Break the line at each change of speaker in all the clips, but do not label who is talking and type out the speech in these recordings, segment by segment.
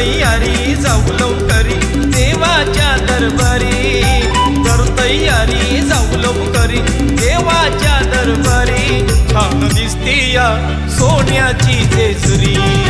तयारी जाऊ लवकरी देवाच्या दरबारी. तर तयारी जाऊ
लवकरी देवाच्या दरबारी. छान
दिसती या सोन्याची जेजुरी.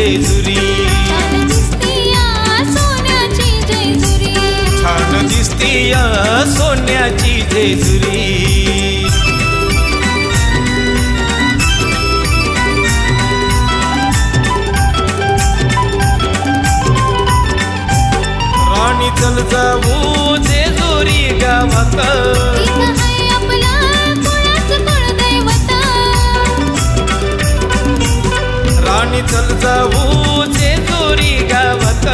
जेजुरी
छान
दिसती या
सोन्याची जेजुरी
चल जाऊ जेजुरी गावात. चल जाऊ तोरी गावात.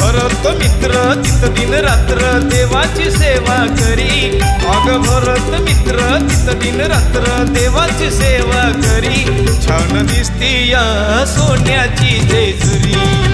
भरत मित्र तिथ दिन रात्र देवाची सेवा करी. अग भरत मित्र तित दिन रात्र देवाची सेवा करी. छान
दिसती या सोन्याची जेजुरी.